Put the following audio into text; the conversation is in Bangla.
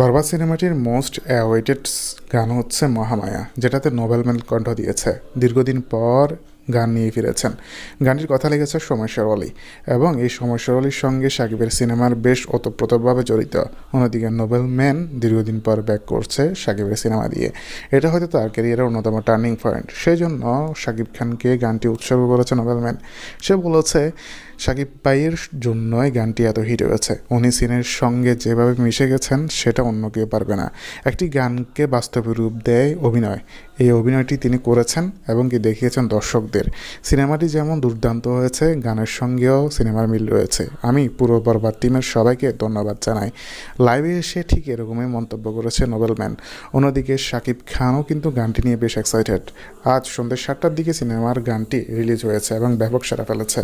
বরবাদ সিনেমাটির মোস্ট অ্যাওয়েটেড গান হচ্ছে মহামায়া, যেটাতে নোবেলম্যান কণ্ঠ দিয়েছে। দীর্ঘদিন পর গান নিয়ে ফিরেছেন। গানটির কথা লেগেছে সমস্যার অলি এবং এই সমস্যার অলির সঙ্গে সাকিবের সিনেমার বেশ ওতপ্রোতভাবে জড়িত। অন্যদিকে নোবেল ম্যান দীর্ঘদিন পর ব্যাক করছে সাকিবের সিনেমা দিয়ে। এটা হয়তো তার ক্যারিয়ারের অন্যতম টার্নিং পয়েন্ট। সেই জন্য সাকিব খানকে গানটি উৎসর্গ করেছে নোবেল ম্যান। সে বলেছে সাকিব ভাইয়ের জন্যই গানটি এত হিট হয়েছে। উনি সিনের সঙ্গে যেভাবে মিশে গেছেন, সেটা অন্য কেউ পারবে না। একটি গানকে বাস্তবে রূপ দেয় অভিনয়। এই অভিনয়টি তিনি করেছেন এবং কি দেখিয়েছেন দর্শকদের। সিনেমাটি যেমন দুর্দান্ত হয়েছে, গানের সঙ্গেও সিনেমার মিল রয়েছে। আমি পুরো বরবাদ টিমের সবাইকে ধন্যবাদ জানাই। লাইভে এসে ঠিক এরকমই মন্তব্য করেছে নোবেলম্যান অন্যদিকে শাকিব খানও কিন্তু গানটি নিয়ে বেশ এক্সাইটেড আজ সন্ধ্যে সাতটার দিকে সিনেমার গানটি রিলিজ হয়েছে এবং ব্যাপক সাড়া ফেলেছে।